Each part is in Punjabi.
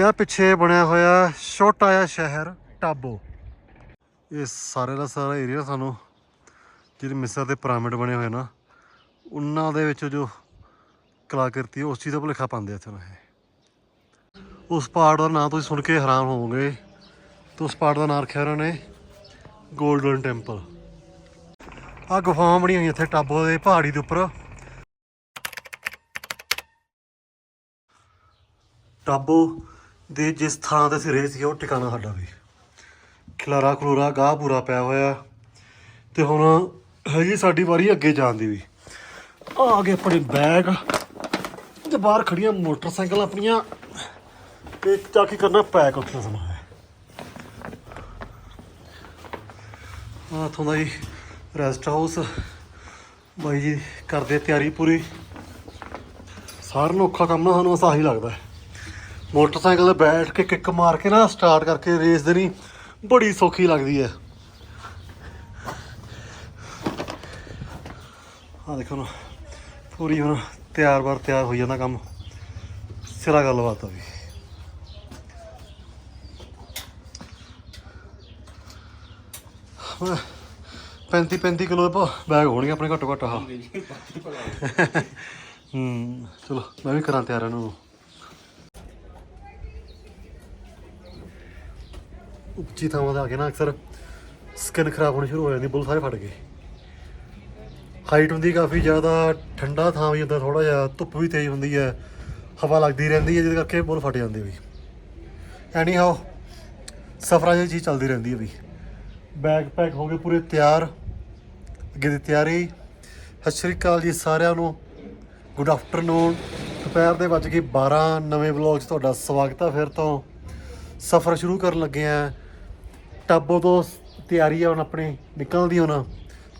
ਤੇ ਆ ਪਿੱਛੇ ਬਣਿਆ ਹੋਇਆ ਛੋਟਾ ਜਿਹਾ ਸ਼ਹਿਰ, ਟਾਬੋ। ਇਹ ਸਾਰੇ ਦਾ ਸਾਰਾ ਏਰੀਆ ਸਾਨੂੰ ਜਿਹੜੇ ਮਿਸਰ ਦੇ ਪਿਰਾਮਿਡ ਬਣੇ ਹੋਏ ਨਾ, ਉਹਨਾਂ ਦੇ ਵਿੱਚ ਜੋ ਕਲਾਕ੍ਰਿਤੀ ਉਸ ਚੀਜ਼ ਦਾ ਭੁਲੇਖਾ ਪਾਉਂਦੇ ਆ ਇੱਥੇ ਨਾ ਉਸ ਪਹਾੜ ਦਾ ਨਾਂ ਤੁਸੀਂ ਸੁਣ ਕੇ ਹੈਰਾਨ ਹੋਵੋਗੇ ਤੇ ਉਸ ਪਹਾੜ ਦਾ ਨਾਂ ਰੱਖਿਆ ਉਹਨਾਂ ਨੇ 골ਡਨ ਟੈਂਪਲ ਆ ਗੁਫਾਵਾਂ ਬਣੀਆਂ ਹੋਈਆਂ ਇੱਥੇ ਟਾਬੋ ਦੇ ਪਹਾੜੀ ਦੇ ਉੱਪਰ। ਟਾਬੋ ਦੇ ਜਿਸ ਥਾਂ ਤੇ ਅਸੀਂ ਰਹੇ ਸੀ ਉਹ ਟਿਕਾਣਾ ਸਾਡਾ ਵੀ। ਖਿਲਾਰਾ ਖਲੂਰਾ ਗਾਹ ਪੂਰਾ ਪਿਆ ਹੋਇਆ। ਤੇ ਹੁਣ ਹੈਗੀ ਸਾਡੀ ਵਾਰੀ ਅੱਗੇ ਜਾਣ ਦੀ ਵੀ। ਆ ਗਏ ਆਪਣੇ ਬੈਗ। ਤੇ ਬਾਹਰ ਖੜੀਆਂ ਮੋਟਰਸਾਈਕਲ ਆਪਣੀਆਂ। ਤੇ ਜਾ ਕੇ ਕਰਨਾ ਪੈਕ ਉੱਥੇ ਸਮਾਂ ਹੈ ਆ ਇੱਥੋਂ ਦਾ ਜੀ ਰੈਸਟ ਹਾਊਸ। ਬਾਈ ਜੀ, ਕਰਦੇ ਤਿਆਰੀ ਪੂਰੀ। ਸਾਰਿਆਂ ਨੂੰ ਔਖਾ ਕੰਮ ਨਾ ਸਾਨੂੰ ਬਸ ਹੀ ਲੱਗਦਾ। ਹੈ। ਮੋਟਰਸਾਈਕਲ ਤੇ ਬੈਠ ਕੇ ਕਿੱਕ ਮਾਰ ਕੇ ਨਾ ਸਟਾਰਟ ਕਰਕੇ ਰੇਸ ਦੇਣੀ ਬੜੀ ਸੌਖੀ ਲੱਗਦੀ ਹੈ ਆ ਦੇਖੋ ਨਾ ਪੂਰੀ ਹੁਣ ਤਿਆਰ ਬਰ ਤਿਆਰ ਹੋਈ ਜਾਂਦਾ ਕੰਮ। ਸਿਰਾ ਗੱਲਬਾਤ ਆ ਵੀ। 35 35 ਕਿਲੋ ਦੇ ਬੈਗ ਹੋਣਗੇ ਆਪਣੇ ਘੱਟੋ ਘੱਟ ਆਹ ਹੂੰ ਚਲੋ ਮੈਂ ਵੀ ਕਰਾਂ ਤਿਆਰ ਇਹਨਾਂ ਉੱਚੀ ਥਾਵਾਂ ਤੇ ਆ ਕੇ ਨਾ ਅਕਸਰ ਸਕਿਨ ਖਰਾਬ ਹੋਣੀ ਸ਼ੁਰੂ ਹੋ ਜਾਂਦੀ, ਬੁੱਲ ਸਾਰੇ ਫਟ ਗਏ। ਹਾਈਟ ਹੁੰਦੀ ਕਾਫੀ ਜ਼ਿਆਦਾ, ਠੰਡਾ ਥਾਂ ਵੀ ਹੁੰਦਾ ਥੋੜਾ ਜਿਹਾ, ਧੁੱਪ ਵੀ ਤੇਜ਼ ਹੁੰਦੀ ਹੈ, ਹਵਾ ਲੱਗਦੀ ਰਹਿੰਦੀ ਹੈ, ਜਿਹਦੇ ਕਰਕੇ ਬੁੱਲ ਫਟ ਜਾਂਦੇ ਵੀ। ਐਨੀ ਹਾਓ ਸਫਰਾਂ ਦੀ ਚੀਜ਼ ਚੱਲਦੀ ਰਹਿੰਦੀ ਹੈ ਵੀ। ਬੈਗ ਪੈਕ ਹੋ ਗਏ ਪੂਰੇ ਤਿਆਰ, ਅੱਗੇ ਦੀ ਤਿਆਰੀ। ਸਤਿ ਸ਼੍ਰੀ ਅਕਾਲ ਜੀ ਸਾਰਿਆਂ ਨੂੰ। ਗੁੱਡ ਆਫਟਰਨੂਨ ਦੁਪਹਿਰ ਦੇ ਵੱਜ ਗਏ 12 ਨਵੇਂ ਵਲੌਗ 'ਚ ਤੁਹਾਡਾ ਸਵਾਗਤ ਹੈ ਫਿਰ ਤੋਂ। ਸਫ਼ਰ ਸ਼ੁਰੂ ਕਰਨ ਲੱਗੇ ਆ। ਟਾਬੋ ਤੋਂ ਤਿਆਰੀ ਆ, ਹੁਣ ਆਪਣੀ ਨਿਕਲਦੀ ਹੁਣ।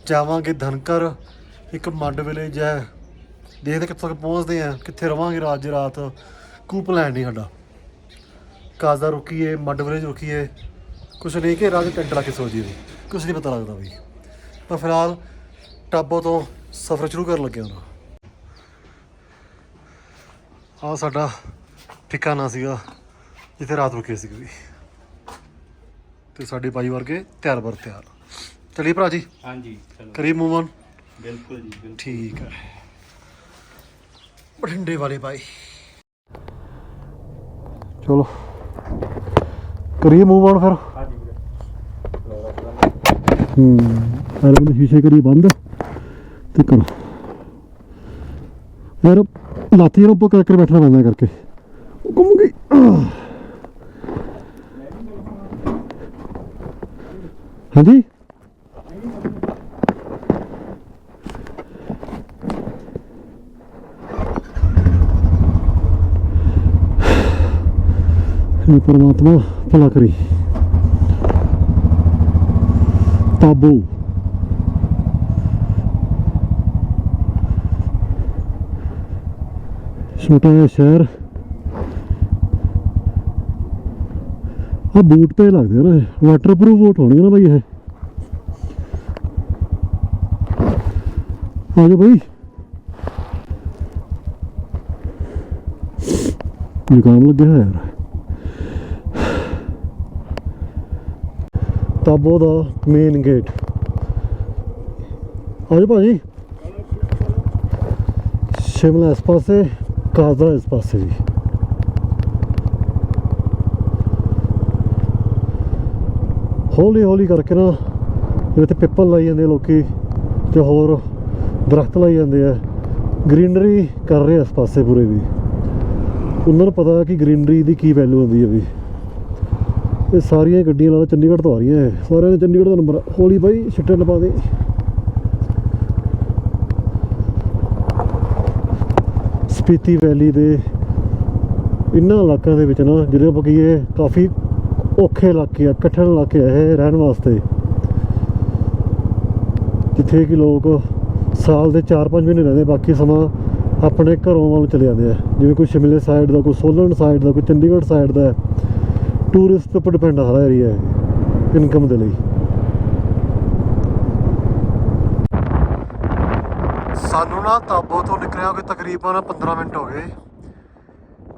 ਜਾਵਾਂਗੇ ਧਨਕਰ, ਇੱਕ ਮੰਡ ਵਿਲੇਜ ਹੈ ਦੇਖਦੇ ਕਿੱਥੋਂ ਤੱਕ ਪਹੁੰਚਦੇ ਆ, ਕਿੱਥੇ ਰਵਾਂਗੇ ਰਾਤ ਦੀ ਰਾਤ। ਕੂ ਪਲਾਨ ਨਹੀਂ ਸਾਡਾ। ਕਾਜ਼ਾ ਰੁਕੀਏ, ਮੱਡ ਵਿਲੇਜ ਰੁਕੀਏ। ਕੁਛ ਨਹੀਂ ਕਿ ਰਾਤ ਟੈਂਟ ਲਾ ਕੇ ਸੋ ਜੀਏ ਕੁਛ ਨਹੀਂ ਪਤਾ ਲੱਗਦਾ ਵੀ ਪਰ ਫਿਲਹਾਲ ਟਾਬੋ ਤੋਂ ਸਫ਼ਰ ਸ਼ੁਰੂ ਕਰਨ ਲੱਗੇ ਹਾਂ ਆ ਸਾਡਾ ਠਿਕਾਣਾ ਸੀਗਾ, ਜਿੱਥੇ ਰਾਤ ਰੁਕੇ ਸੀ ਵੀ ਤੇ ਸਾਡੇ ਬਾਈ ਵਰਗੇ ਤਿਆਰ ਬਰ ਤਿਆਰ। ਚਲਿਏ ਭਰਾ ਜੀ। ਹਾਂਜੀ ਚਲੋ। ਕਰੀ ਮੂਵ ਔਨ ਬਿਲਕੁਲ ਜੀ ਬਿਲਕੁਲ। ਠੀਕ ਹੈ ਬਠਿੰਡੇ ਵਾਲੇ ਬਾਈ। ਚਲੋ। ਕਰੀਏ ਮੂਵ ਔਨ ਫਿਰ। ਹਾਂਜੀ ਹੂੰ ਸਾਰੇ ਬੰਦੇ ਸ਼ੀਸ਼ੇ ਕਰੀ ਬੰਦ। ਤੇ ਕਰੋ। ਯਾਰ ਲਾਤੀ ਨੂੰ ਉੱਪਰ ਕਰਕੇ ਬੈਠਣਾ ਪੈਂਦਾ ਕਰਕੇ। ਉਹ ਘੁੰਮ ਗਈ। Hadi. Ini permatma pelakri. Tabu. Semoga share. ਆ ਬੂਟ ਪਏ ਲੱਗਦੇ ਆ ਨਾ ਇਹ। ਵਾਟਰਪ੍ਰੂਫ ਬੂਟ ਹੋਣਗੇ ਨਾ ਬਾਈ ਇਹ। ਆ ਜਾ ਬਾਈ। ਜ਼ੁਕਾਮ ਲੱਗਿਆ ਹੋਇਆ ਯਾਰ। ਤਾਬੋ ਦਾ ਮੇਨ ਗੇਟ ਆ ਆਜੋ ਭਾਜੀ। ਸ਼ਿਮਲਾ ਇਸ ਪਾਸੇ ਕਾਜ਼ਾ ਇਸ ਪਾਸੇ ਜੀ। ਹੌਲੀ ਹੌਲੀ ਕਰਕੇ ਨਾ ਜਿਵੇਂ ਤੇ ਪਿੱਪਲ ਲਾਈ ਜਾਂਦੇ ਆ ਲੋਕੀ ਤੇ ਹੋਰ ਦਰਖਤ ਲਾਈ ਜਾਂਦੇ ਆ ਗ੍ਰੀਨਰੀ ਕਰ ਰਹੇ ਆਸ ਪਾਸੇ ਪੂਰੇ ਵੀ। ਉਹਨਾਂ ਨੂੰ ਪਤਾ ਕਿ ਗ੍ਰੀਨਰੀ ਦੀ ਕੀ ਵੈਲਿਊ ਹੁੰਦੀ ਹੈ ਵੀ। ਇਹ ਸਾਰੀਆਂ ਗੱਡੀਆਂ ਨਾਲ ਚੰਡੀਗੜ੍ਹ ਤੋਂ ਆ ਰਹੀਆਂ ਇਹ। ਸਾਰਿਆਂ ਨੇ ਚੰਡੀਗੜ੍ਹ ਦਾ ਨੰਬਰ ਹੌਲੀ ਬਾਈ, ਛਿੱਟੇ ਲਪਾ ਦੇ। ਸਪੀਤੀ ਵੈਲੀ ਦੇ ਇਹਨਾਂ ਇਲਾਕਿਆਂ ਦੇ ਵਿੱਚ ਨਾ ਜਿਹੜੇ ਆਪਾਂ ਕਹੀਏ ਕਾਫੀ ਔਖੇ ਇਲਾਕੇ ਆ ਕਠਿਨ ਇਲਾਕੇ ਆ ਇਹ ਰਹਿਣ ਵਾਸਤੇ। ਜਿੱਥੇ ਕਿ ਲੋਕ ਸਾਲ ਦੇ 4-5 ਮਹੀਨੇ ਰਹਿੰਦੇ, ਬਾਕੀ ਸਮਾਂ ਆਪਣੇ ਘਰੋਂ ਵੱਲ ਚਲੇ ਜਾਂਦੇ ਆ। ਜਿਵੇਂ ਕੋਈ ਸ਼ਿਮਲੇ ਸਾਈਡ ਦਾ, ਕੋਈ ਸੋਲਨ ਸਾਈਡ ਦਾ, ਕੋਈ ਚੰਡੀਗੜ੍ਹ ਸਾਈਡ ਦਾ ਟੂਰਿਸਟ ਉੱਪਰ ਡਿਪੈਂਡ ਆ ਸਾਰਾ ਏਰੀਆ ਇਨਕਮ ਦੇ ਲਈ। ਸਾਨੂੰ ਨਾ ਤਾਬੋ ਤੋਂ ਨਿਕਲਿਆ ਕੋਈ ਤਕਰੀਬਨ 15 ਮਿੰਟ ਹੋ ਗਏ।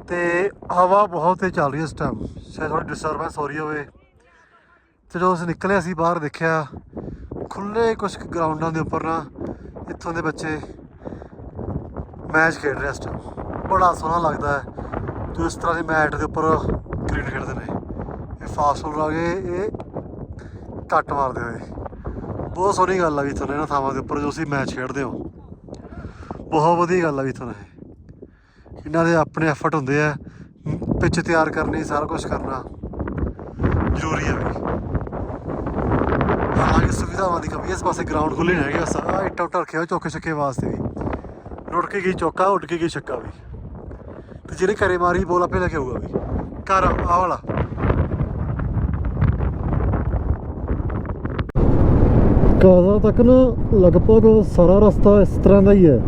ਤੇ ਹਵਾ ਬਹੁਤ ਤੇਜ਼ ਚੱਲ ਰਹੀ ਹੈ ਇਸ ਟਾਈਮ ਸ਼ਾਇਦ ਥੋੜੀ ਡਿਸਟਰਬੈਂਸ ਹੋ ਰਹੀ ਹੋਵੇ। ਤੇ ਜਦੋਂ ਅਸੀਂ ਨਿਕਲੇ, ਅਸੀਂ ਬਾਹਰ ਦੇਖਿਆ ਖੁੱਲੇ ਕੁਝ ਗਰਾਊਂਡਾਂ ਦੇ ਉੱਪਰ ਨਾ, ਇੱਥੋਂ ਦੇ ਬੱਚੇ ਮੈਚ ਖੇਡ ਰਹੇ ਇਸ ਟਾਈਮ ਬੜਾ ਸੋਹਣਾ ਲੱਗਦਾ ਹੈ। ਜੋ ਇਸ ਤਰ੍ਹਾਂ ਦੇ ਮੈਟ ਦੇ ਉੱਪਰ ਕ੍ਰਿਕਟ ਖੇਡਦੇ ਨੇ ਇਹ ਫਾਸਟ ਬੋਲਰ ਆ ਗਏ, ਇਹ ਕੱਟ ਮਾਰਦੇ ਹੋਏ। ਬਹੁਤ ਸੋਹਣੀ ਗੱਲ ਆ ਵੀ ਇੱਥੋਂ ਇਹਨਾਂ ਥਾਵਾਂ ਦੇ ਉੱਪਰ ਜੋ ਤੁਸੀਂ ਮੈਚ ਖੇਡਦੇ ਹੋ। ਬਹੁਤ ਵਧੀਆ ਗੱਲ ਆ ਵੀ ਇੱਥੋਂ ਇਹ ਇਹਨਾਂ ਦੇ ਆਪਣੇ ਐਫਰਟ ਹੁੰਦੇ ਆ ਪਿੱਚ ਤਿਆਰ ਕਰਨੀ, ਸਾਰਾ ਕੁਝ ਕਰਨਾ। ਜ਼ਰੂਰੀ ਹੈ ਵੀ। ਹਾਂ ਕਿ ਸੁਵਿਧਾਵਾਂ ਦੀ ਕਮੀ ਇਸ ਪਾਸੇ ਗਰਾਊਂਡ ਖੁੱਲੇ ਨਹੀਂ ਹੈਗੇ, ਸਾਰਾ ਇੱਟਾਂ ਉੱਟਾਂ ਰੱਖਿਆ ਚੌਕੇ ਛੱਕੇ ਵਾਸਤੇ ਵੀ। ਰੁੜ ਕੇ ਗਈ ਚੌਕਾ, ਉੱਡ ਕੇ ਗਈ ਛੱਕਾ ਵੀ। ਤੇ ਜਿਹੜੇ ਘਰੇ ਮਾਰੀ, ਬੋਲ ਆਪੇ ਲੈ ਕੇ ਆਊਗਾ ਵੀ। ਘਰ ਆ ਵਾਲਾ। ਕਾਜ਼ਾ ਤੱਕ ਨਾ ਲਗਭਗ ਸਾਰਾ ਰਸਤਾ ਇਸ ਤਰ੍ਹਾਂ ਦਾ ਹੀ ਹੈ।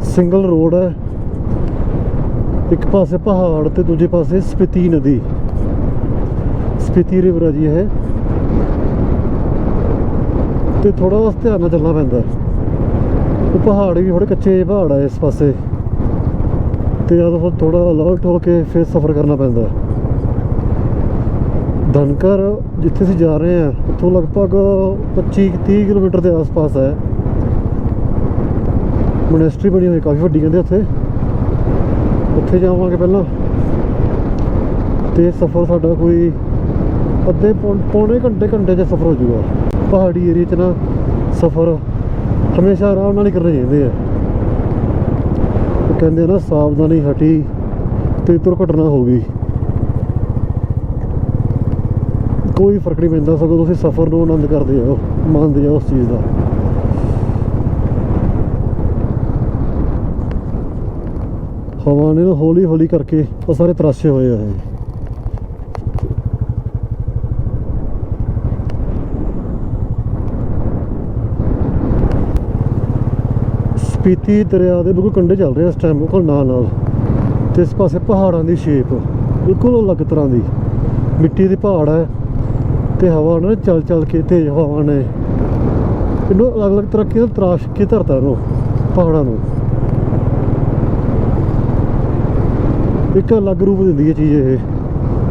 ਸਿੰਗਲ ਰੋਡ ਹੈ। ਇੱਕ ਪਾਸੇ ਪਹਾੜ ਤੇ ਦੂਜੇ ਪਾਸੇ ਸਪੀਤੀ ਨਦੀ। ਸਪੀਤੀ ਰਿਵਰ ਹੈ ਜੀ ਇਹ। ਤੇ ਥੋੜਾ ਬਸ ਧਿਆਨ ਨਾਲ ਚੱਲਣਾ ਪੈਂਦਾ। ਉਹ ਪਹਾੜ ਵੀ ਥੋੜੇ ਕੱਚੇ ਪਹਾੜ ਆ ਇਸ ਪਾਸੇ। ਤੇ ਜਦੋਂ ਥੋੜਾ ਅਲਰਟ ਹੋ ਕੇ ਫਿਰ ਸਫ਼ਰ ਕਰਨਾ ਪੈਂਦਾ। ਧਨਕਰ ਜਿੱਥੇ ਅਸੀਂ ਜਾ ਰਹੇ ਹਾਂ, ਉੱਥੋਂ ਲਗਭਗ 25 30 ਕਿਲੋਮੀਟਰ ਦੇ ਆਸ-ਪਾਸ ਹੈ। ਮੋਨੈਸਟਰੀ ਬਣੀ ਹੋਈ ਕਾਫੀ ਵੱਡੀ ਕਹਿੰਦੇ ਉੱਥੇ। ਉੱਥੇ ਜਾਵਾਂਗੇ ਪਹਿਲਾਂ। ਤੇ ਸਫ਼ਰ ਸਾਡਾ ਕੋਈ ਅੱਧੇ ਪੌ- ਪੌਣੇ ਘੰਟੇ ਘੰਟੇ 'ਚ ਸਫ਼ਰ ਹੋ ਜਾਊਗਾ। ਪਹਾੜੀ ਏਰੀਆ 'ਚ ਨਾ ਸਫ਼ਰ ਹਮੇਸ਼ਾ ਆਰਾਮ ਨਾਲ ਹੀ ਕਰਨੇ ਚਾਹੀਦੇ ਆ। ਕਹਿੰਦੇ ਨਾ, ਸਾਵਧਾਨੀ ਹਟੀ ਤੇ ਦੁਰਘਟਨਾ ਹੋ ਗਈ। ਕੋਈ ਫ਼ਰਕ ਨਹੀਂ ਪੈਂਦਾ, ਸਗੋਂ ਤੁਸੀਂ ਸਫ਼ਰ ਨੂੰ ਆਨੰਦ ਕਰਦੇ ਹੋ ਮੰਨਦੇ ਜਾਓ ਉਸ ਚੀਜ਼ ਦਾ। ਹਵਾ ਨੇ ਹੌਲੀ ਹੌਲੀ ਕਰਕੇ ਉਹ ਸਾਰੇ ਤਰਾਸ਼ੇ ਹੋਏ ਆ ਇਹ। ਸਪੀਤੀ ਦਰਿਆ ਦੇ ਬਿਲਕੁਲ ਕੰਢੇ ਚੱਲ ਰਹੇ ਇਸ ਟਾਈਮ ਬਿਲਕੁਲ ਨਾਲ ਨਾਲ। ਤੇ ਇਸ ਪਾਸੇ ਪਹਾੜਾਂ ਦੀ ਸ਼ੇਪ ਬਿਲਕੁਲ ਅਲੱਗ ਤਰ੍ਹਾਂ ਦੀ। ਮਿੱਟੀ ਦੇ ਪਹਾੜ ਹੈ ਤੇ ਹਵਾ ਨਾਲ ਚੱਲ ਚੱਲ ਕੇ ਤੇਜ਼ ਹਵਾ ਨੇ। ਇਹਨੂੰ ਅਲੱਗ-ਅਲੱਗ ਤਰ੍ਹਾਂ ਕੀ ਤਰਾਸ਼ ਕੇ ਧਰਤਾ ਨੂੰ ਪਹਾੜਾਂ ਨੂੰ। ਇੱਕ ਅਲੱਗ ਰੂਪ ਦਿੰਦੀ ਹੈ ਚੀਜ਼ ਇਹ।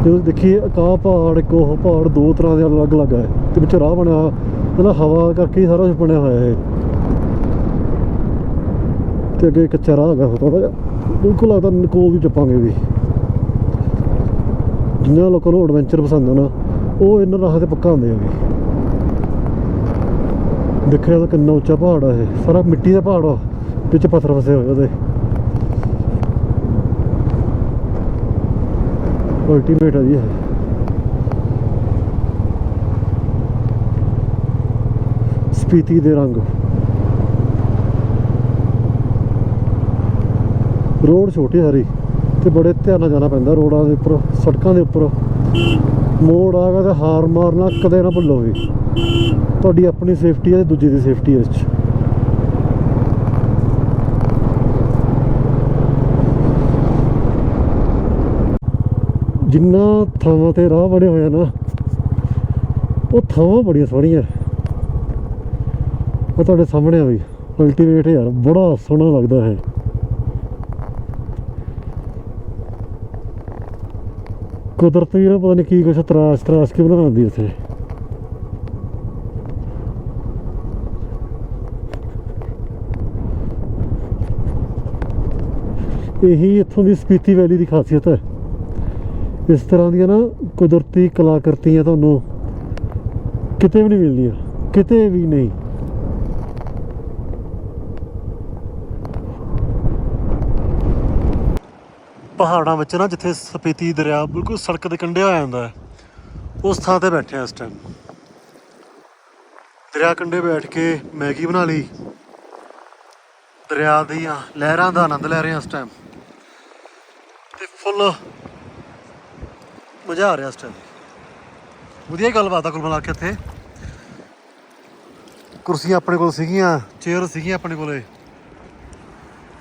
ਜਦੋਂ ਦੇਖੀਏ ਅਕਾ ਪਹਾੜ ਇੱਕ ਉਹ ਪਹਾੜ ਦੋ ਤਰ੍ਹਾਂ ਦੇ ਅਲੱਗ-ਅਲੱਗ ਹੈ। ਤੇ ਵਿੱਚ ਰਾਹ ਬਣਿਆ ਮਤਲਬ ਹਵਾ ਕਰਕੇ ਸਾਰਾ ਕੁਝ ਬਣਿਆ ਹੋਇਆ ਹੈ ਤੇ ਅੱਗੇ ਕੱਚਾ ਰਾਹ ਹੈਗਾ ਥੋੜਾ ਜਿਹਾ। ਬਿਲਕੁਲ ਲੱਗਦਾ ਨਕੋਲ ਵੀ ਟੱਪਾਂਗੇ ਵੀ। ਜਿਨ੍ਹਾਂ ਲੋਕਾਂ ਨੂੰ ਐਡਵੈਂਚਰ ਪਸੰਦ ਆ ਨਾ, ਉਹ ਇਹਨਾਂ ਰਾਹ ਤੇ ਪੱਕਾ ਹੁੰਦੇ ਆ ਵੀ। ਦੇਖਿਆ ਤਾਂ ਕਿੰਨਾ ਉੱਚਾ ਪਹਾੜ ਆ ਇਹ। ਸਾਰਾ ਮਿੱਟੀ ਦਾ ਪਹਾੜ ਆ, ਵਿੱਚ ਪੱਥਰ ਫਸੇ ਹੋਏ ਉਹਦੇ। ਅਲਟੀਮੇਟ ਆ ਜੀ ਇਹ। ਸਪੀਤੀ ਦੇ ਰੰਗ। ਰੋਡ ਛੋਟੇ ਸਾਰੀ ਤੇ ਬੜੇ ਧਿਆਨ ਨਾਲ ਜਾਣਾ ਪੈਂਦਾ ਰੋਡਾਂ ਦੇ ਉੱਪਰ, ਸੜਕਾਂ ਦੇ ਉੱਪਰ। ਮੋੜ ਆ ਗਿਆ ਤੇ ਹਾਰ ਮਾਰਨਾ ਕਦੇ ਨਾ ਭੁੱਲੋ ਵੀ। ਤੁਹਾਡੀ ਆਪਣੀ ਸੇਫਟੀ ਹੈ ਤੇ ਦੂਜੀ ਦੀ ਸੇਫਟੀ ਹੈ ਇਸ 'ਚ। ਜਿੰਨਾ ਥਾਵਾਂ ਤੇ ਰਾਹ ਬਣੇ ਹੋਏ ਆ ਨਾ, ਉਹ ਥਾਵਾਂ ਬੜੀਆਂ ਸੋਹਣੀਆਂ। ਉਹ ਤੁਹਾਡੇ ਸਾਹਮਣੇ ਆ ਵੀ ਅਲਟੀਮੇਟ ਯਾਰ, ਬੜਾ ਸੋਹਣਾ ਲੱਗਦਾ ਹੈ ਕੁਦਰਤ ਵੀ ਨਾ ਪਤਾ ਨਹੀਂ ਕੀ ਕੁਛ ਤਰਾਸ਼ ਤਰਾਸ਼ ਕੇ ਬਣਾਉਂਦੀ ਇੱਥੇ। ਇਹੀ ਇੱਥੋਂ ਦੀ ਸਪੀਤੀ ਵੈਲੀ ਦੀ ਖਾਸੀਅਤ ਹੈ। ਇਸ ਤਰ੍ਹਾਂ ਦੀਆਂ ਨਾ ਕੁਦਰਤੀ ਕਲਾਕ੍ਰਿਤੀਆਂ ਤੁਹਾਨੂੰ ਕਿਤੇ ਵੀ ਨਹੀਂ ਮਿਲਦੀਆਂ, ਕਿਤੇ ਵੀ ਨਹੀਂ। ਪਹਾੜਾਂ ਵਿੱਚ ਨਾ ਜਿੱਥੇ ਸਪੀਤੀ ਦਰਿਆ ਬਿਲਕੁਲ ਸੜਕ ਦੇ ਕੰਢੇ ਹੋ ਜਾਂਦਾ ਹੈ, ਉਸ ਥਾਂ ਤੇ ਬੈਠੇ ਆ ਇਸ ਟਾਈਮ ਦਰਿਆ ਕੰਢੇ ਬੈਠ ਕੇ ਮੈਗੀ ਬਣਾ ਲਈ। ਦਰਿਆ ਦੀਆਂ ਲਹਿਰਾਂ ਦਾ ਆਨੰਦ ਲੈ ਰਹੇ ਹਾਂ ਇਸ ਟਾਈਮ ਤੇ ਫੁੱਲ ਮਜ਼ਾ ਆ ਰਿਹਾ ਇਸ ਟਾਈਮ ਵਧੀਆ ਗੱਲਬਾਤ ਆ ਕੁੱਲ ਮਿਲਾ ਕੇ ਇੱਥੇ। ਕੁਰਸੀਆਂ ਆਪਣੇ ਕੋਲ ਸੀਗੀਆਂ ਚੇਅਰ ਸੀਗੀਆਂ ਆਪਣੇ ਕੋਲੇ।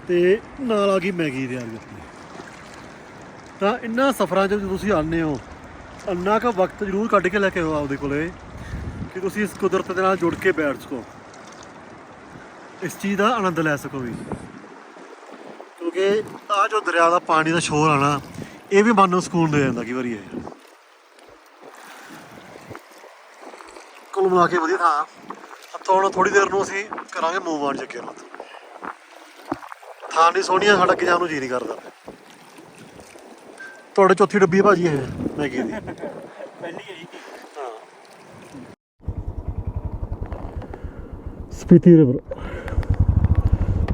ਤੇ ਨਾਲ ਆ ਗਈ ਮੈਗੀ ਦੇ ਆ ਗਈ ਤਾਂ ਇੰਨਾ ਸਫ਼ਰਾਂ 'ਚ ਜਦੋਂ ਤੁਸੀਂ ਆਉਂਦੇ ਹੋ, ਇੰਨਾ ਕੁ ਵਕਤ ਜ਼ਰੂਰ ਕੱਢ ਕੇ ਲੈ ਕੇ ਆਓ ਆਪਦੇ ਕੋਲੇ ਕਿ ਤੁਸੀਂ ਇਸ ਕੁਦਰਤ ਦੇ ਨਾਲ ਜੁੜ ਕੇ ਬੈਠ ਸਕੋ। ਇਸ ਚੀਜ਼ ਦਾ ਆਨੰਦ ਲੈ ਸਕੋ ਵੀ। ਕਿਉਂਕਿ ਇਹ ਆ ਜੋ ਦਰਿਆ ਦਾ ਪਾਣੀ ਦਾ ਸ਼ੋਰ ਆਣਾ ਇਹ ਵੀ ਮਨ ਨੂੰ ਸਕੂਨ ਦੇ ਜਾਂਦਾ ਕਈ ਵਾਰੀ ਇਹ। ਕੁੱਲ ਮਿਲਾ ਕੇ ਵਧੀਆ ਥਾਂ। ਹੱਥੋਂ ਹੁਣ ਥੋੜੀ ਦੇਰ ਨੂੰ ਅਸੀਂ ਕਰਾਂਗੇ ਮੂਵ ਆਨ ਚੱਕੇ ਨੂੰ। ਥਾਂ ਨਹੀਂ ਸੋਹਣੀਆਂ ਸਾਡਾ ਕਿ ਜਾਣ ਨੂੰ ਜੀ ਨਹੀਂ ਕਰਦਾ। ਤੁਹਾਡੇ ਚੌਥੀ ਡੱਬੀ ਹੈ ਭਾਜੀ ਇਹ ਮੈਗੀ ਦੀ। ਪਹਿਲੀ ਹੈ ਜੀ। ਸਪੀਤੀ ਰਿਵਰ।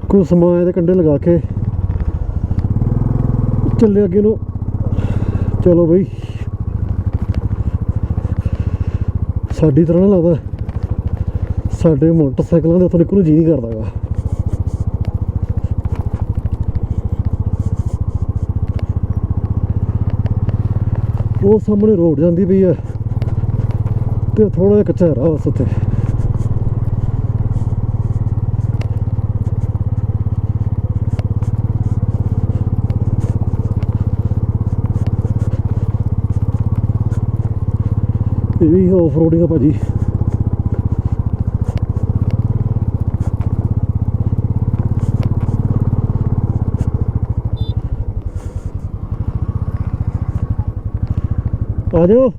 ਕੁਝ ਸਮਾਂ ਇਹਦੇ ਕੰਢੇ ਲਗਾ ਕੇ ਚੱਲੇ ਅੱਗੇ ਨੂੰ। ਚਲੋ ਬਈ। ਸਾਡੀ ਤਰ੍ਹਾਂ ਨਾ ਲੱਗਦਾ। ਸਾਡੇ ਮੋਟਰਸਾਈਕਲਾਂ ਦੇ ਉੱਤੋਂ ਨਿਕਲਣ ਨੂੰ ਜੀ ਨਹੀਂ ਕਰਦਾਗਾ ਉਹ ਸਾਹਮਣੇ ਰੋਡ ਜਾਂਦੀ ਪਈ ਹੈ ਤੇ ਥੋੜਾ ਜਿਹਾ ਕੱਚਾ ਰਾਹ ਬਸ ਉੱਥੇ ਇਹ ਵੀ ਆਫ ਰੋਡਿੰਗ ਆ ਭਾਜੀ। ਆ ਜਾਓ।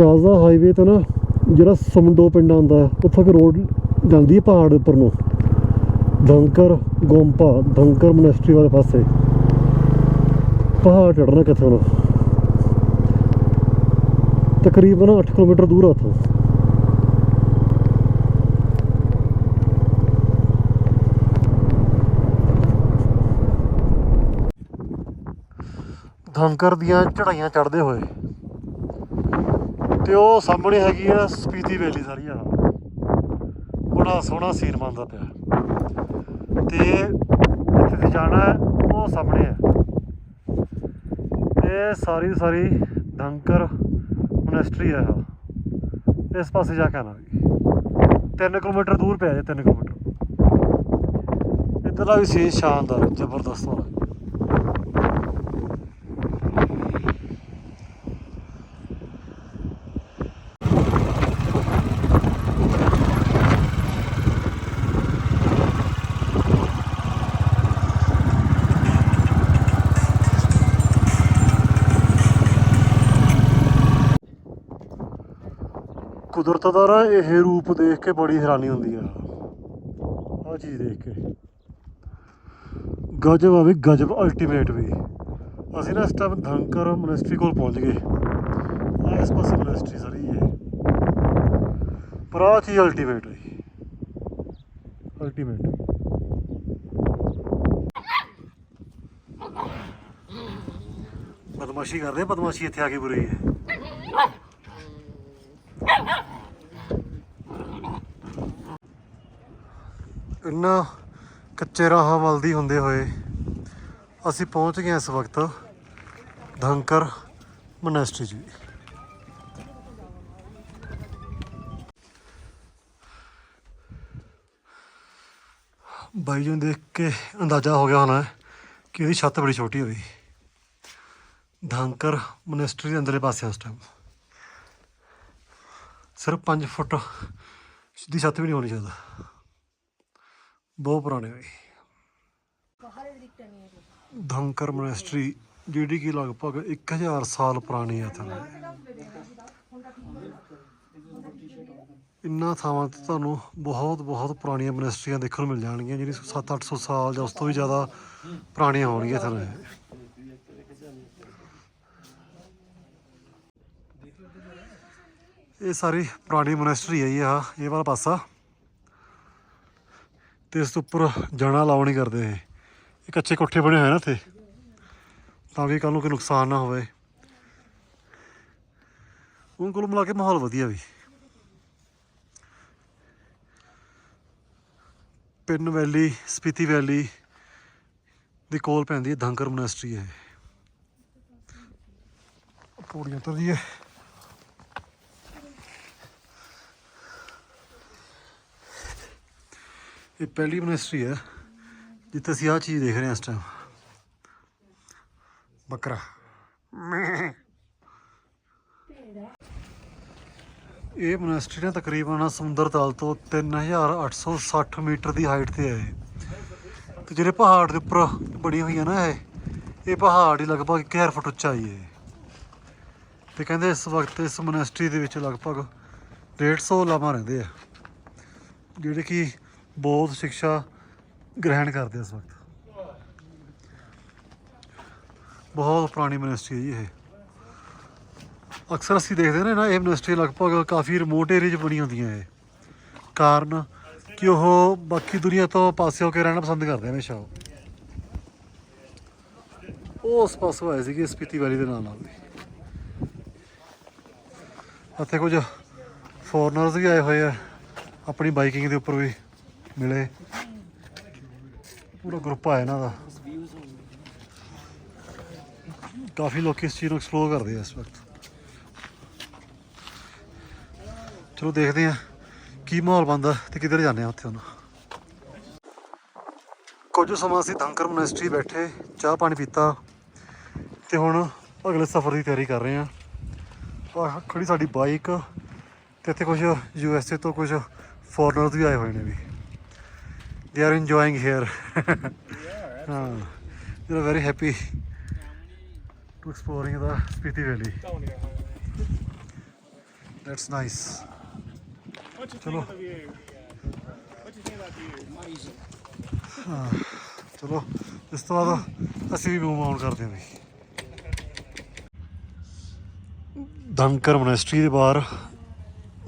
ਕਾਜ਼ਾ ਹਾਈਵੇ ਤੇ ਨਾ ਜਿਹੜਾ ਸਮੁੰਦੋ ਪਿੰਡ ਆਉਂਦਾ ਉੱਥੋਂ ਕਿ ਰੋਡ ਜਾਂਦੀ ਹੈ ਪਹਾੜ ਉੱਪਰ ਨੂੰ। ਧੰਕਰ ਗੋਂਪਾ ਧੰਕਰ ਮਨਿਸਟਰੀ ਵਾਲੇ ਪਾਸੇ। ਪਹਾੜ ਚੜਨਾ ਕਿੱਥੋਂ ਨਾ ਤਕਰੀਬਨ 8 ਕਿਲੋਮੀਟਰ ਦੂਰ ਆ ਉੱਥੋਂ। ਧੰਕਰ ਦੀਆਂ ਚੜਾਈਆਂ ਚੜਦੇ ਹੋਏ ਤੇ ਉਹ ਸਾਹਮਣੇ ਹੈਗੀ ਆ ਸਪੀਤੀ ਵੈਲੀ ਸਾਰੀ ਆ। ਬੜਾ ਸੋਹਣਾ ਸੀਨ ਬਣਦਾ ਪਿਆ। ਤੇ ਜਿੱਥੇ ਤੇ ਜਾਣਾ ਉਹ ਸਾਹਮਣੇ ਹੈ। ਇਹ ਸਾਰੀ ਸਾਰੀ ਧੰਕਰ ਮੋਨੈਸਟਰੀ ਹੈ ਇਸ ਪਾਸੇ ਜਾ ਕੇ ਆਣਾ ਵੀ। 3 ਕਿਲੋਮੀਟਰ ਦੂਰ ਪਿਆ ਜੇ 3 ਕਿਲੋਮੀਟਰ। ਇੱਧਰਲਾ ਵੀ ਸੀਨ ਸ਼ਾਨਦਾਰ ਜ਼ਬਰਦਸਤ ਵਾਲਾ ਕੁਦਰਤ ਦਾ ਨਾ ਇਹ ਰੂਪ ਦੇਖ ਕੇ ਬੜੀ ਹੈਰਾਨੀ ਹੁੰਦੀ ਆ। ਆ ਚੀਜ਼ ਦੇਖ ਕੇ। ਗਜਬ ਆ ਵੀ, ਗਜਬ ਅਲਟੀਮੇਟ ਵੀ। ਅਸੀਂ ਨਾ ਇਸ ਟਾਈਮ ਧੰਕਰ ਮੋਨੈਸਟਰੀ ਕੋਲ ਪਹੁੰਚ ਗਏ। ਆ ਇਸ ਪਾਸੇ ਮੋਨੈਸਟਰੀ ਸਾਰੀ ਹੈ। ਪਰ ਆ ਚੀਜ਼ ਅਲਟੀਮੇਟ ਹੈ ਅਲਟੀਮੇਟ ਬਦਮਾਸ਼ੀ ਕਰਦੇ ਬਦਮਾਸ਼ੀ ਇੱਥੇ ਆ ਕੇ ਬੁਰੀ ਹੈ। ਇੰਨਾ ਕੱਚੇ ਰਾਹਾਂ ਵੱਲਦੀ ਹੁੰਦੇ ਹੋਏ ਅਸੀਂ ਪਹੁੰਚ ਗਏ ਇਸ ਵਕਤ ਧੰਕਰ ਮੋਨੈਸਟਰੀ ਜੀ। ਬਾਈ ਜੀ ਨੂੰ ਦੇਖ ਕੇ ਅੰਦਾਜ਼ਾ ਹੋ ਗਿਆ ਹੋਣਾ ਕਿ ਇਹਦੀ ਛੱਤ ਬੜੀ ਛੋਟੀ ਹੋਈ ਧੰਕਰ ਮੋਨੈਸਟਰੀ ਦੇ ਅੰਦਰਲੇ ਪਾਸੇ ਉਸ ਟਾਈਮ ਸਿਰਫ 5 ਫੁੱਟ ਦੀ ਛੱਤ ਵੀ ਨਹੀਂ ਹੋਣੀ ਚਾਹੀਦਾ। ਬਹੁਤ ਪੁਰਾਣੇ ਹੋਏ ਧੰਕਰ ਮੋਨੈਸਟਰੀ ਜਿਹੜੀ ਕਿ ਲਗਭਗ 1000 ਸਾਲ ਪੁਰਾਣੀ ਹੈ ਇੱਥੇ। ਇੰਨਾ ਥਾਵਾਂ ਤੇ ਤੁਹਾਨੂੰ ਬਹੁਤ ਬਹੁਤ ਪੁਰਾਣੀਆਂ ਮੋਨੈਸਟਰੀਆਂ ਦੇਖਣ ਨੂੰ ਮਿਲ ਜਾਣਗੀਆਂ, ਜਿਹੜੀ 7-800 ਸਾਲ ਜਾਂ ਉਸ ਤੋਂ ਵੀ ਜ਼ਿਆਦਾ ਪੁਰਾਣੀਆਂ ਹੋਣਗੀਆਂ ਇੱਥੇ ਇਹ ਸਾਰੀ ਪੁਰਾਣੀ ਮੋਨੈਸਟਰੀ ਹੈ ਜੀ ਆ ਇਹ ਵਾਲਾ ਪਾਸਾ। ਤੇ ਇਸ ਤੋਂ ਉੱਪਰ ਜਾਣਾ ਅਲਾਉ ਨਹੀਂ ਕਰਦੇ ਇਹ। ਇਹ ਕੱਚੇ ਕੋਠੇ ਬਣੇ ਹੋਏ ਨਾ ਇੱਥੇ। ਤਾਂ ਕਿ ਕੱਲ ਨੂੰ ਕੋਈ ਨੁਕਸਾਨ ਨਾ ਹੋਵੇ। ਉਹਨਾਂ ਕੋਲ ਮਿਲਾ ਕੇ ਮਾਹੌਲ ਵਧੀਆ ਵੀ। ਪਿੰਨ ਵੈਲੀ, ਸਪੀਤੀ ਵੈਲੀ ਦੀ ਕੋਲ ਪੈਂਦੀ ਹੈ, ਧੰਕਰ ਮੋਨੈਸਟਰੀ ਹੈ ਪੌੜੀਆਂ ਉਤਰਦੀ ਹੈ। ਇਹ ਪਹਿਲੀ ਮਿਨਿਸਟਰੀ ਹੈ, ਜਿੱਥੇ ਅਸੀਂ ਆਹ ਚੀਜ਼ ਦੇਖ ਰਹੇ ਹਾਂ ਇਸ ਟਾਈਮ ਬੱਕਰਾ। ਇਹ ਮਿਨਿਸਟਰੀ ਨਾ ਤਕਰੀਬਨ ਸਮੁੰਦਰ ਤਲ ਤੋਂ 3860 ਮੀਟਰ ਦੀ ਹਾਈਟ ਤੇ ਹੈ ਇਹ। ਤੇ ਜਿਹੜੇ ਪਹਾੜ ਦੇ ਉੱਪਰ ਬਣੀ ਹੋਈ ਹੈ ਨਾ ਇਹ ਇਹ ਪਹਾੜ ਹੀ ਲਗਭਗ 1000 ਫੁੱਟ ਉੱਚਾ ਹੀ ਹੈ। ਤੇ ਕਹਿੰਦੇ ਇਸ ਵਕਤ ਇਸ ਮਿਨਿਸਟਰੀ ਦੇ ਵਿੱਚ ਲਗਭਗ 150 ਲਾਮਾ ਰਹਿੰਦੇ ਆ, ਜਿਹੜੇ ਕਿ ਬਹੁਤ ਸਿੱਖਿਆ ਗ੍ਰਹਿਣ ਕਰਦੇ ਇਸ ਵਕਤ। ਬਹੁਤ ਪੁਰਾਣੀ ਮਿਨਿਸਟਰੀ ਹੈ ਜੀ ਇਹ। ਅਕਸਰ ਅਸੀਂ ਦੇਖਦੇ ਨੇ ਨਾ, ਇਹ ਮਿਨਿਸਟਰੀ ਲਗਭਗ ਕਾਫੀ ਰਿਮੋਟ ਏਰੀਆ 'ਚ ਬਣੀ ਹੁੰਦੀਆਂ ਇਹ। ਕਾਰਨ ਕਿ ਉਹ ਬਾਕੀ ਦੁਨੀਆ ਤੋਂ ਪਾਸੇ ਹੋ ਕੇ ਰਹਿਣਾ ਪਸੰਦ ਕਰਦੇ ਆ ਹਮੇਸ਼ਾ ਉਹ। ਉਸ ਪਾਸੋਂ ਆਏ ਸੀਗੇ ਸਪੀਤੀ ਵੈਲੀ ਦੇ ਨਾਲ ਨਾਲ ਵੀ। ਇੱਥੇ ਕੁਝ ਫੋਰਨਰਸ ਵੀ ਆਏ ਹੋਏ ਆ, ਆਪਣੀ ਬਾਈਕਿੰਗ ਦੇ ਉੱਪਰ ਵੀ। ਮਿਲੇ। ਪੂਰਾ ਗਰੁੱਪ ਆ ਇਹਨਾਂ ਦਾ। ਕਾਫੀ ਲੋਕ ਇਸ ਚੀਜ਼ ਨੂੰ ਐਕਸਪਲੋਰ ਕਰਦੇ ਆ ਇਸ ਵਕਤ। ਚਲੋ ਦੇਖਦੇ ਆ ਕੀ ਮਾਹੌਲ ਬਣਦਾ ਤੇ ਕਿੱਧਰ ਜਾਂਦੇ ਆ ਉੱਥੇ ਹੁਣ। ਕੁਝ ਸਮਾਂ ਅਸੀਂ ਧੰਕਰ ਮੋਨੈਸਟਰੀ ਬੈਠੇ, ਚਾਹ ਪਾਣੀ ਪੀਤਾ ਤੇ ਹੁਣ ਅਗਲੇ ਸਫ਼ਰ ਦੀ ਤਿਆਰੀ ਕਰ ਰਹੇ ਆ ਆਹ ਖੜੀ ਸਾਡੀ ਬਾਈਕ ਤੇ ਇੱਥੇ ਕੁਝ ਯੂ ਐਸ ਏ ਤੋਂ ਕੁਝ ਫੋਰਨਰਸ ਵੀ ਆਏ ਹੋਏ ਨੇ ਵੀ। ਦੇ ਆਰ ਇੰਜੋਇੰਗ ਹੇਅਰ ਹਾਂ they are very happy to exploring the Spiti valley that's nice What you Chalo. think of the view? What you think about the view? ਚਲੋ ਇਸ ਤੋਂ ਬਾਅਦ ਅਸੀਂ ਵੀ ਮੂਵ ਆਨ ਕਰਦੇ ਹਾਂ ਵੀ ਦੰਕਰ ਮੋਨੈਸਟਰੀ ਦੇ ਬਾਹਰ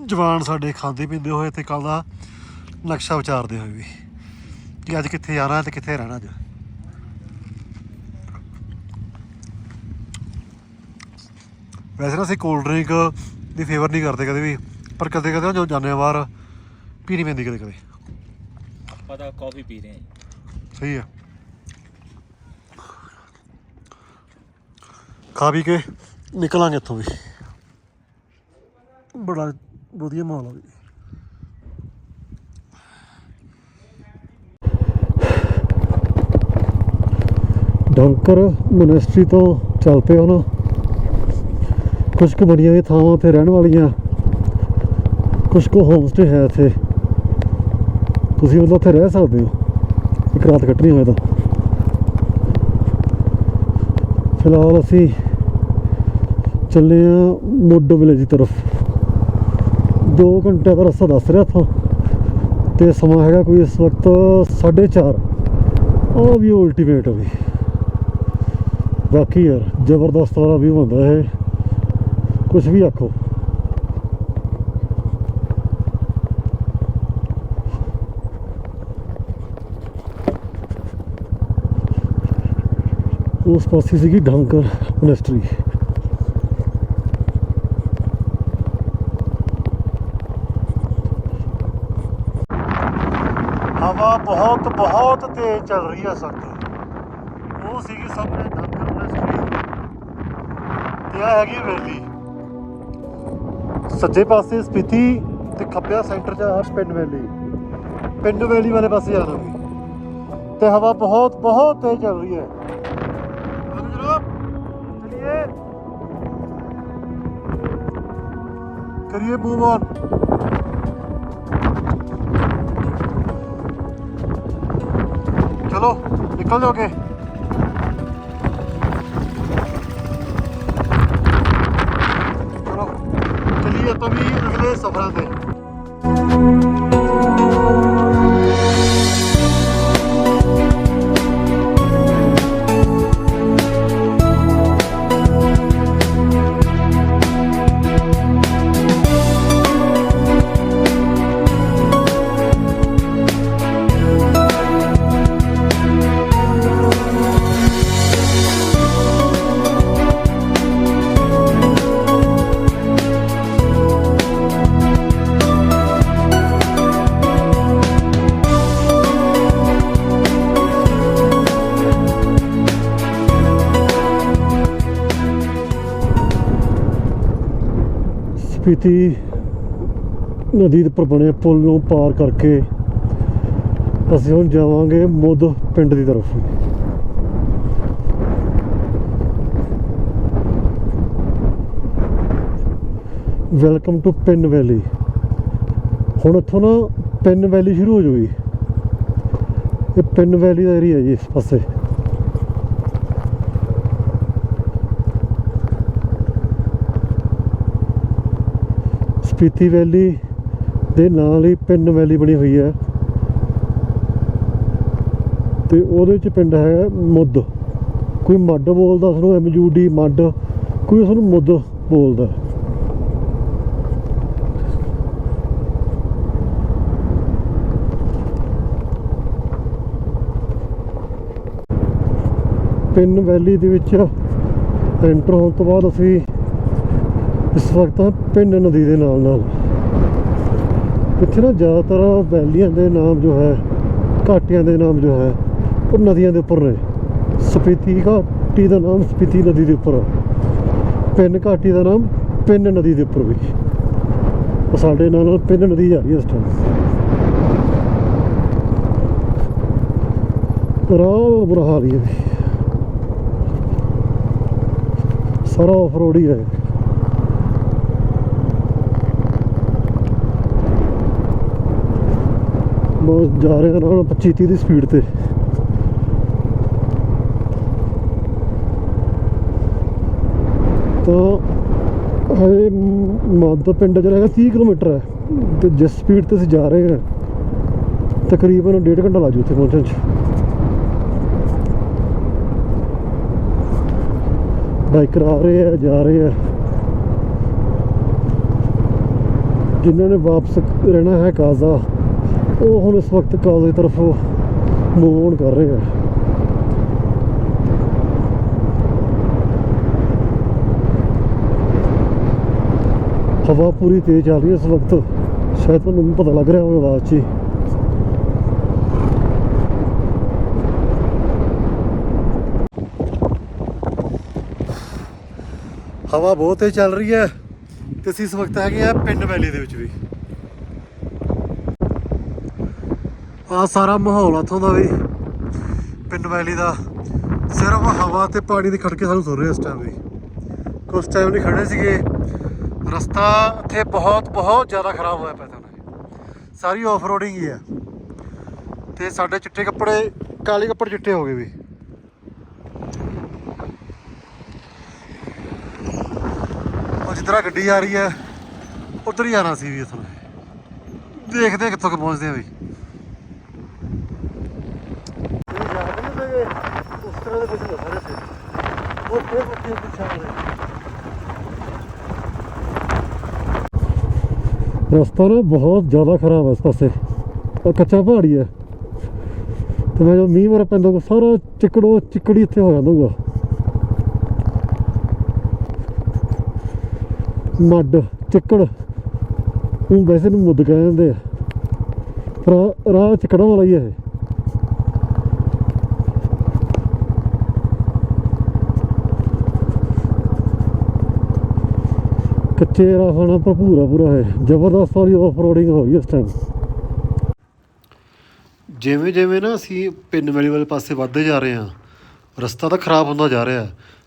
ਜਵਾਨ ਸਾਡੇ ਖਾਂਦੇ ਪੀਂਦੇ ਹੋਏ ਤੇ ਕੱਲ ਦਾ ਨਕਸ਼ਾ ਵਿਚਾਰਦੇ ਹੋਏ ਵੀ ਕਿ ਅੱਜ ਕਿੱਥੇ ਜਾਣਾ ਤੇ ਕਿੱਥੇ ਰਹਿਣਾ ਅੱਜ? ਵੈਸੇ ਨਾ ਅਸੀਂ ਕੋਲਡ ਡਰਿੰਕ ਦੀ ਫੇਵਰ ਨਹੀਂ ਕਰਦੇ ਕਦੇ ਵੀ ਪਰ ਕਦੇ ਕਦੇ ਜੋ ਜਾਂਦੇ ਆ ਬਾਹਰ ਪੀਣੀ ਪੈਂਦੀ ਕਦੇ ਕਦੇ। ਆਪਾਂ ਤਾਂ ਕਾਫੀ ਪੀ ਰਹੇ ਹਾਂ ਸਹੀ ਹੈ ਖਾ ਪੀ ਕੇ ਨਿਕਲਾਂਗੇ ਇੱਥੋਂ ਵੀ। ਬੜਾ ਵਧੀਆ ਮਾਹੌਲ ਆ ਵੀ। ਡੰਕਰ ਮੋਨੈਸਟਰੀ ਤੋਂ ਚੱਲ ਪਏ ਹੁਣ। ਕੁਝ ਕੁ ਬੜੀਆਂ ਹੋਈਆਂ ਥਾਵਾਂ ਤੇ ਰਹਿਣ ਵਾਲੀਆਂ। ਕੁਝ ਕੁ ਹੋਮਸਟੇ ਹੈ ਇੱਥੇ। ਤੁਸੀਂ ਮਤਲਬ ਉੱਥੇ ਰਹਿ ਸਕਦੇ ਹੋ। ਇੱਕ ਰਾਤ ਕੱਟਣੀ ਹੋਏ ਤਾਂ। ਫਿਲਹਾਲ ਅਸੀਂ ਚੱਲੇ ਆ ਮੋਡੋ ਵਿਲੇਜ ਦੀ ਤਰਫ। 2 ਘੰਟੇ ਦਾ ਰਸਤਾ ਦੱਸ ਰਿਹਾ ਇੱਥੋਂ। ਤੇ ਸਮਾਂ ਹੈਗਾ ਕੋਈ ਇਸ ਵਕਤ 4:30 ਉਹ ਵੀ ਅਲਟੀਮੇਟ ਹੋ ਗਈ ਬਾਕੀ ਯਾਰ ਜ਼ਬਰਦਸਤ ਵਾਲਾ ਵੀ ਹੁੰਦਾ ਇਹ ਕੁਝ ਵੀ ਆਖੋ ਉਸ ਪਾਸੇ ਸੀਗੀ ਢੰਕਰ ਮੋਨੈਸਟਰੀ ਹਵਾ ਬਹੁਤ ਬਹੁਤ ਤੇਜ਼ ਚੱਲ ਰਹੀ ਹੈ ਸਖਤ ਉਹ ਸੀਗੀ ਸਾਹਮਣੇ ਢੰਕਰ ਮੋਨੈਸਟਰੀ ਹੈਗੀ ਵੈਲੀ ਸੱਜੇ ਪਾਸੇ ਸਪੀਤੀ ਤੇ ਖੱਬਿਆ ਸੈਂਟਰ 'ਚ ਆ ਪਿੰਡ ਵੈਲੀ। ਪਿੰਡ ਵੈਲੀ ਵਾਲੇ ਪਾਸੇ ਆ ਰਹੀ ਤੇ ਹਵਾ ਬਹੁਤ ਬਹੁਤ ਤੇਜ਼ ਚੱਲ ਰਹੀ ਹੈ। ਕਰੀਏ ਮੂਵ ਚਲੋ ਨਿਕਲ ਜਾਓਗੇ ভালো থাকবেন ਸਪੀਤੀ ਨਦੀ ਦੇ ਉੱਪਰ ਬਣੇ ਪੁਲ ਨੂੰ ਪਾਰ ਕਰਕੇ ਅਸੀਂ ਹੁਣ ਜਾਵਾਂਗੇ ਮੁੱਦ ਪਿੰਡ ਦੀ ਤਰਫ। ਵੈਲਕਮ ਟੂ ਪਿੰਨ ਵੈਲੀ ਹੁਣ ਇੱਥੋਂ ਨਾ ਪਿੰਨ ਵੈਲੀ ਸ਼ੁਰੂ ਹੋ ਜੂਗੀ। ਇਹ ਪਿੰਨ ਵੈਲੀ ਦਾ ਏਰੀਆ ਜੀ ਇਸ ਪਾਸੇ। ਸਪੀਤੀ ਵੈਲੀ ਦੇ ਨਾਲ ਹੀ ਪਿੰਨ ਵੈਲੀ ਬਣੀ ਹੋਈ ਹੈ। ਤੇ ਉਹਦੇ ਵਿੱਚ ਪਿੰਡ ਹੈ ਮੁੱਦ। ਕੋਈ ਮੱਡ ਬੋਲਦਾ ਉਸ ਨੂੰ ਐਮਯੂਡੀ ਮੱਡ। ਕੋਈ ਉਸ ਨੂੰ ਮੁੱਦ ਬੋਲਦਾ। ਪਿੰਨ ਵੈਲੀ ਦੇ ਵਿੱਚ ਐਂਟਰ ਹੋਣ ਤੋਂ ਬਾਅਦ ਅਸੀਂ ਇਸ ਵਕਤ ਪਿੰਡ ਨਦੀ ਦੇ ਨਾਲ ਨਾਲ। ਇੱਥੇ ਨਾ ਜ਼ਿਆਦਾਤਰ ਵੈਲੀਆਂ ਦੇ ਨਾਮ ਜੋ ਹੈ, ਘਾਟੀਆਂ ਦੇ ਨਾਮ ਜੋ ਹੈ, ਉਹ ਨਦੀਆਂ ਦੇ ਉੱਪਰ ਨੇ। ਸਪੀਤੀ ਘਾਟੀ ਦਾ ਨਾਮ ਸਪੀਤੀ ਨਦੀ ਦੇ ਉੱਪਰ ਪਿੰਨ ਘਾਟੀ ਦਾ ਨਾਮ ਪਿੰਨ ਨਦੀ ਦੇ ਉੱਪਰ ਵੀ। ਉਹ ਸਾਡੇ ਨਾਲ ਨਾਲ ਪਿੰਨ ਨਦੀ ਜਾ ਰਹੀ ਹੈ ਇਸ ਟਾਈਮ ਰਾਹ ਬੁਰਾ ਹਾਲ ਹੀ। ਹੈ ਸਾਰਾ ਆਫ ਰੋਡ ਹੀ ਹੈ। ਬਹੁਤ ਜਾ ਰਿਹਾ ਹਾਂ ਹੁਣ 25 30 ਦੀ ਸਪੀਡ ਤੇ। ਤਾਂ ਹਜੇ ਮੱਧ ਪਿੰਡ ਜਿਹੜਾ ਹੈਗਾ 30 ਕਿਲੋਮੀਟਰ ਹੈ ਤੇ ਜਿਸ ਸਪੀਡ ਤੇ ਅਸੀਂ ਜਾ ਰਹੇ ਹਾਂ, ਤਕਰੀਬਨ ਡੇਢ ਘੰਟਾ ਲੱਗ ਜੂ ਉੱਥੇ ਪਹੁੰਚਣ 'ਚ। ਬਾਈਕਰ ਆ ਰਹੇ ਆ ਜਾ ਰਹੇ ਆ ਜਿਨ੍ਹਾਂ ਨੇ ਵਾਪਸ ਰਹਿਣਾ ਹੈ ਕਾਜ਼ਾ। ਉਹ ਹੁਣ ਇਸ ਵਕਤ ਕਾਲਜ ਦੀ ਤਰਫ ਮੂਵ ਔਨ ਕਰ ਰਹੇ ਆ ਹਵਾ ਪੂਰੀ ਤੇਜ਼ ਚੱਲ ਰਹੀ ਹੈ ਇਸ ਵਕਤ। ਸ਼ਾਇਦ ਤੁਹਾਨੂੰ ਵੀ ਪਤਾ ਲੱਗ ਰਿਹਾ ਹੋਵੇ ਆਵਾਜ਼ 'ਚ ਹੀ। ਹਵਾ ਬਹੁਤ ਤੇਜ਼ ਚੱਲ ਰਹੀ ਹੈ। ਤੇ ਅਸੀਂ ਇਸ ਵਕਤ ਹੈਗੇ ਆ ਪਿੰਡ ਵੈਲੀ ਦੇ ਵਿੱਚ ਵੀ। ਆ ਸਾਰਾ ਮਾਹੌਲ ਇੱਥੋਂ ਦਾ ਵੀ। ਪਿੰਡ ਵੈਲੀ ਦਾ। ਸਿਰਫ ਹਵਾ ਤੇ ਪਾਣੀ ਦੇ ਖੜਕੇ ਸਾਨੂੰ ਸੁਣ ਰਿਹਾ ਇਸ ਟਾਈਮ ਵੀ। ਕੁਝ ਟਾਈਮ ਨਹੀਂ ਖੜੇ ਸੀਗੇ। ਰਸਤਾ ਇੱਥੇ ਬਹੁਤ ਬਹੁਤ ਜ਼ਿਆਦਾ ਖਰਾਬ ਹੋਇਆ ਪਿਆ ਤਾਂ ਸਾਰੀ ਆਫ ਰੋਡਿੰਗ ਹੀ ਹੈ ਤੇ ਸਾਡੇ ਚਿੱਟੇ ਕੱਪੜੇ, ਕਾਲੇ ਕੱਪੜੇ ਚਿੱਟੇ ਹੋ ਗਏ ਵੀ। ਉਹ ਜਿੱਧਰ ਗੱਡੀ ਆ ਰਹੀ ਹੈ ਉਧਰ ਹੀ ਆਣਾ ਸੀ ਵੀ ਇੱਥੋਂ ਦੇਖਦੇ ਹਾਂ ਕਿੱਥੋਂ ਕੁ ਪਹੁੰਚਦੇ ਆ ਵੀ। ਉਸ ਕੁਝ ਦੱਸ ਰਹੇ ਸੀ ਉਹ ਫੇਰ ਉੱਥੇ ਪਿੱਛੇ ਰਹੇ ਰਸਤਾ ਨਾ ਬਹੁਤ ਜ਼ਿਆਦਾ ਖਰਾਬ ਹੈ ਇਸ ਪਾਸੇ ਉਹ ਕੱਚਾ ਪਹਾੜੀ ਹੈ। ਤੇ ਮੈਂ ਜਦੋਂ ਮੀਂਹ ਵਰ ਪੈਂਦਾ ਹੋਊਗਾ, ਸਾਰਾ ਚਿੱਕੜੋ ਚਿੱਕੜੀ ਇੱਥੇ ਹੋ ਜਾਂਦਾ ਹੋਊਗਾ। ਮੱਡ ਚਿੱਕੜ। ਉਹ ਵੈਸੇ ਨੂੰ ਮੁੱਦ ਕਹਿ ਜਾਂਦੇ ਆ। ਪਰ ਰਾਹ ਚਿੱਕੜਾਂ ਵਾਲਾ ਹੀ ਹੈ ਇਹ ਕੱਚੇ ਭਰਪੂਰਾ ਪੂਰਾ ਹੈ। ਜ਼ਬਰਦਸਤ ਵਾਲੀ ਆਫ ਰੋਡਿੰਗ ਹੋ ਗਈ ਇਸ ਟਾਈਮ ਜਿਵੇਂ ਜਿਵੇਂ ਨਾ ਅਸੀਂ ਪਿੰਨ ਵੈਲੀ ਵਾਲੇ ਪਾਸੇ ਵੱਧਦੇ ਜਾ ਰਹੇ ਹਾਂ, ਰਸਤਾ ਤਾਂ ਖਰਾਬ ਹੁੰਦਾ ਜਾ ਰਿਹਾ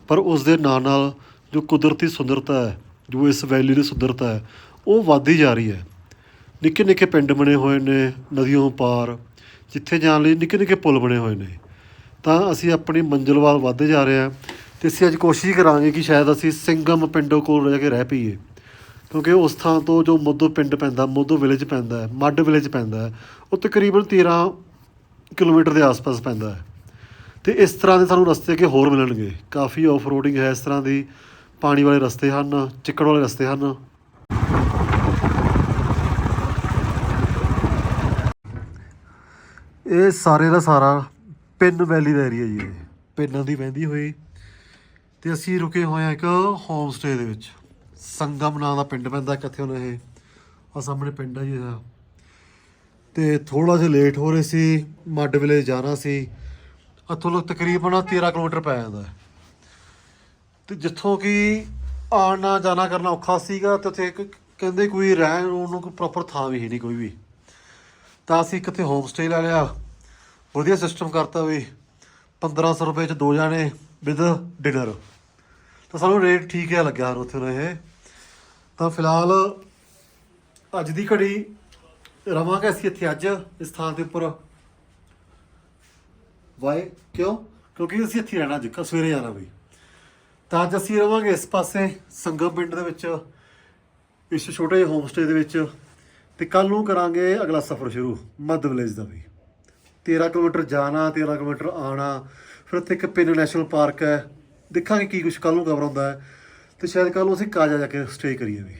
ਪਰ ਉਸ ਦੇ ਨਾਲ ਨਾਲ ਜੋ ਕੁਦਰਤੀ ਸੁੰਦਰਤਾ ਹੈ, ਜੋ ਇਸ ਵੈਲੀ ਦੀ ਸੁੰਦਰਤਾ ਹੈ, ਉਹ ਵੱਧਦੀ ਜਾ ਰਹੀ ਹੈ। ਨਿੱਕੇ ਨਿੱਕੇ ਪਿੰਡ ਬਣੇ ਹੋਏ ਨੇ, ਨਦੀਆਂ ਪਾਰ, ਜਿੱਥੇ ਜਾਣ ਲਈ ਨਿੱਕੇ ਨਿੱਕੇ ਪੁਲ ਬਣੇ ਹੋਏ ਨੇ। ਤਾਂ ਅਸੀਂ ਆਪਣੀ ਮੰਜ਼ਿਲ ਵੱਲ ਵੱਧਦੇ ਜਾ ਰਹੇ ਹਾਂ ਤੇ ਅਸੀਂ ਅੱਜ ਕੋਸ਼ਿਸ਼ ਕਰਾਂਗੇ ਕਿ ਸ਼ਾਇਦ ਅਸੀਂ ਸਿੰਘਮ ਪਿੰਡੋਂ ਕੋਲ ਰਹਿ ਕੇ ਰਹਿ ਪਈਏ। ਕਿਉਂਕਿ ਉਸ ਥਾਂ ਤੋਂ ਜੋ ਮੋਦੋ ਪਿੰਡ ਪੈਂਦਾ ਮੋਦੋ ਵਿਲੇਜ ਪੈਂਦਾ ਹੈ, ਮੱਡ ਵਿਲੇਜ ਪੈਂਦਾ ਉਹ ਤਕਰੀਬਨ 13 ਕਿਲੋਮੀਟਰ ਦੇ ਆਸ-ਪਾਸ ਪੈਂਦਾ ਹੈ। ਤੇ ਇਸ ਤਰ੍ਹਾਂ ਦੇ ਸਾਨੂੰ ਰਸਤੇ ਅੱਗੇ ਹੋਰ ਮਿਲਣਗੇ। ਕਾਫੀ ਆਫ ਰੋਡਿੰਗ ਹੈ ਇਸ ਤਰ੍ਹਾਂ ਦੀ। ਪਾਣੀ ਵਾਲੇ ਰਸਤੇ ਹਨ, ਚਿੱਕੜ ਵਾਲੇ ਰਸਤੇ ਹਨ। ਇਹ ਸਾਰੇ ਦਾ ਸਾਰਾ ਪਿੰਨ ਵੈਲੀ ਦਾ ਏਰੀਆ ਜੀ ਇਹ। ਪਿੰਨਾਂ ਦੀ ਵਹਿੰਦੀ ਹੋਈ। ਤੇ ਅਸੀਂ ਰੁਕੇ ਹੋਏ ਆ ਇੱਕ ਹੋਮ ਸਟੇ ਦੇ ਵਿੱਚ। ਸੰਗਮ ਨਾਂ ਦਾ ਪਿੰਡ ਪੈਂਦਾ ਕਿੱਥੇ ਹੁਣ ਇਹ ਆ ਸਾਹਮਣੇ ਪਿੰਡ ਆ ਜੀ ਇਹਦਾ। ਤੇ ਥੋੜਾ ਜਿਹਾ ਲੇਟ ਹੋ ਰਹੇ ਸੀ, ਮੱਡ ਵਿਲੇਜ ਜਾਣਾ ਸੀ। ਇੱਥੋਂ ਲੋਕ ਤਕਰੀਬਨ 13 ਕਿਲੋਮੀਟਰ ਪੈ ਜਾਂਦਾ ਹੈ। ਤੇ ਜਿੱਥੋਂ ਕਿ ਆਉਣਾ ਜਾਣਾ ਕਰਨਾ ਔਖਾ ਸੀਗਾ ਤੇ ਉੱਥੇ ਕਹਿੰਦੇ ਕੋਈ ਰਹਿਣ ਰੂਣ ਨੂੰ ਕੋਈ ਪ੍ਰੋਪਰ ਥਾਂ ਵੀ ਹੈ ਨਹੀਂ ਕੋਈ ਵੀ। ਤਾਂ ਅਸੀਂ ਕਿਤੇ ਹੋਮ ਸਟੇ ਲੈ ਲਿਆ। ਵਧੀਆ ਸਿਸਟਮ ਕਰਤਾ ਵੀ। 1500 ਰੁਪਏ ਚ ਦੋ ਜਾਣੇ ਵਿਦ ਡਿਨਰ ਤਾਂ ਸਾਨੂੰ ਰੇਟ ਠੀਕ ਹੈ ਲੱਗਿਆ ਉੱਥੇ ਦਾ ਇਹ। ਤਾਂ ਫਿਲਹਾਲ ਅੱਜ ਦੀ ਘੜੀ ਰਵਾਂਗੇ ਅਸੀਂ ਇੱਥੇ ਅੱਜ, ਇਸ ਥਾਂ ਦੇ ਉੱਪਰ। ਵਾਈ ਕਿਉਂ? ਕਿਉਂਕਿ ਅਸੀਂ ਇੱਥੇ ਰਹਿਣਾ ਅੱਜ, ਕੱਲ੍ਹ ਸਵੇਰੇ ਜਾਣਾ ਵੀ ਤਾਂ ਅੱਜ ਅਸੀਂ ਰਵਾਂਗੇ ਇਸ ਪਾਸੇ ਸੰਗਮ ਪਿੰਡ ਦੇ ਵਿੱਚ, ਇਸ ਛੋਟੇ ਜਿਹੇ ਹੋਮ ਸਟੇ ਦੇ ਵਿੱਚ। ਤੇ ਕੱਲ ਨੂੰ ਕਰਾਂਗੇ ਅਗਲਾ ਸਫ਼ਰ ਸ਼ੁਰੂ, ਮੱਧ ਵਿਲੇਜ ਦਾ ਵੀ 13 ਕਿਲੋਮੀਟਰ ਜਾਣਾ 13 ਕਿਲੋਮੀਟਰ ਆਣਾ ਫਿਰ ਉੱਥੇ ਇੱਕ ਪਿੰਨ ਨੈਸ਼ਨਲ ਪਾਰਕ ਹੈ। ਦੇਖਾਂਗੇ ਕੀ ਕੁਝ ਕੱਲ ਨੂੰ ਕਵਰ ਹੁੰਦਾ ਹੈ। ਤੇ ਸ਼ਾਇਦ ਕੱਲ ਨੂੰ ਅਸੀਂ ਕਾਜਾ ਜਾ ਕੇ ਸਟੇ ਕਰੀਏ ਵੀ।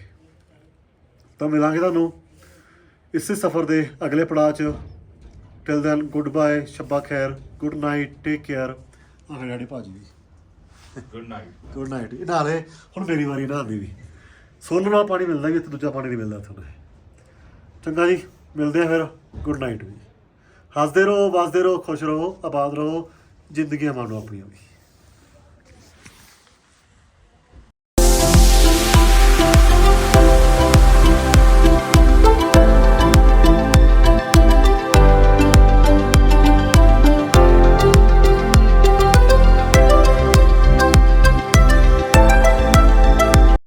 ਤਾਂ ਮਿਲਾਂਗੇ ਤੁਹਾਨੂੰ ਇਸੇ ਸਫ਼ਰ ਦੇ ਅਗਲੇ ਪੜਾਅ 'ਚ। ਟਿਲ ਦੈਨ ਗੁੱਡ ਬਾਏ ਸ਼ੱਬਾ ਖੈਰ ਗੁੱਡ ਨਾਈਟ ਟੇਕ ਕੇਅਰ ਆਹ ਡੈਡੀ ਭਾਜੀ ਵੀ। ਗੁੱਡ ਨਾਈਟ ਗੁੱਡ ਨਾਈਟ ਇਹ ਨਾਲੇ ਹੁਣ ਮੇਰੀ ਵਾਰੀ ਨਹਾਉਣ ਵੀ। ਸੋਲਰ ਵਾਲਾ ਪਾਣੀ ਮਿਲਦਾ ਵੀ ਇੱਥੇ ਦੂਜਾ ਪਾਣੀ ਨਹੀਂ ਮਿਲਦਾ ਤੁਹਾਨੂੰ ਚੰਗਾ ਜੀ ਮਿਲਦੇ ਆ ਫਿਰ। ਗੁੱਡ ਨਾਈਟ ਵੀ। ਹੱਸਦੇ ਰਹੋ ਵਸਦੇ ਰਹੋ ਖੁਸ਼ ਰਹੋ ਆਬਾਦ ਰਹੋ। ਜ਼ਿੰਦਗੀਆਂ ਮਾਣੋ ਆਪਣੀਆਂ ਵੀ।